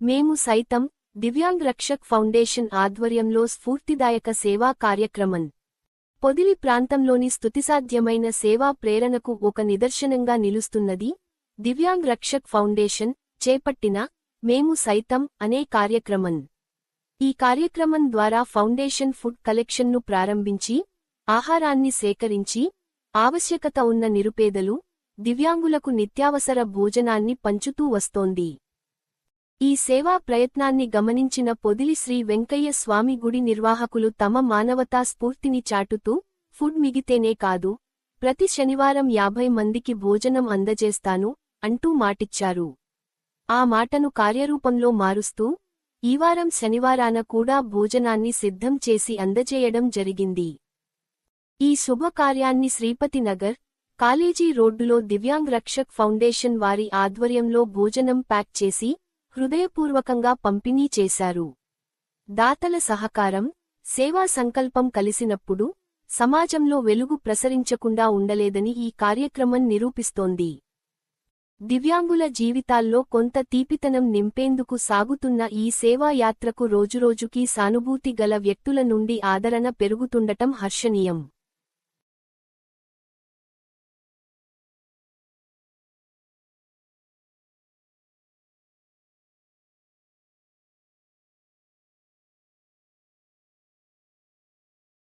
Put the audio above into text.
మేము సైతం దివ్యాంగ్ రక్షక్ ఫౌండేషన్ ఆధ్వర్యంలో స్ఫూర్తిదాయక సేవా కార్యక్రమం. పొదిలి ప్రాంతంలోని స్థుతిసాధ్యమైన సేవా ప్రేరణకు ఒక నిదర్శనంగా నిలుస్తున్నది దివ్యాంగ్ రక్షక్ ఫౌండేషన్ చేపట్టిన మేము సైతం అనే కార్యక్రమం. ఈ కార్యక్రమం ద్వారా ఫౌండేషన్ ఫుడ్ కలెక్షన్ను ప్రారంభించి ఆహారాన్ని సేకరించి ఆవశ్యకత ఉన్న నిరుపేదలు దివ్యాంగులకు నిత్యావసర భోజనాన్ని పంచుతూ వస్తోంది. ఈ సేవా ప్రయత్నాన్ని గమనించిన పొదిలి శ్రీ వెంకయ్య స్వామి గుడి నిర్వాహకులు తమ మానవతా స్ఫూర్తిని చాటుతూ ఫుడ్ మిగితేనే కాదు. ప్రతి శనివారం యాభై మందికి భోజనం అందజేస్తాను అంటూ మాటిచ్చారు. ఆ మాటను కార్యరూపంలో మారుస్తూ ఈవారం శనివారాన కూడా భోజనాన్ని సిద్ధం చేసి అందజేయడం జరిగింది. ఈ శుభకార్యాన్ని శ్రీపతినగర్ కాలేజీ రోడ్డులో దివ్యాంగ్ రక్షక్ ఫౌండేషన్ వారి ఆధ్వర్యంలో భోజనం ప్యాక్ చేసి హృదయపూర్వకంగా పంపిణీ చేశారు. దాతల సహకారం సేవా సంకల్పం కలిసినప్పుడు సమాజంలో వెలుగు ప్రసరించకుండా ఉండలేదని ఈ కార్యక్రమం నిరూపిస్తోంది. దివ్యాంగుల జీవితాల్లో కొంత తీపితనం నింపేందుకు సాగుతున్న ఈ సేవా యాత్రకు రోజురోజుకీ సానుభూతి గల వ్యక్తుల నుండి ఆదరణ పెరుగుతుండటం హర్షణీయం.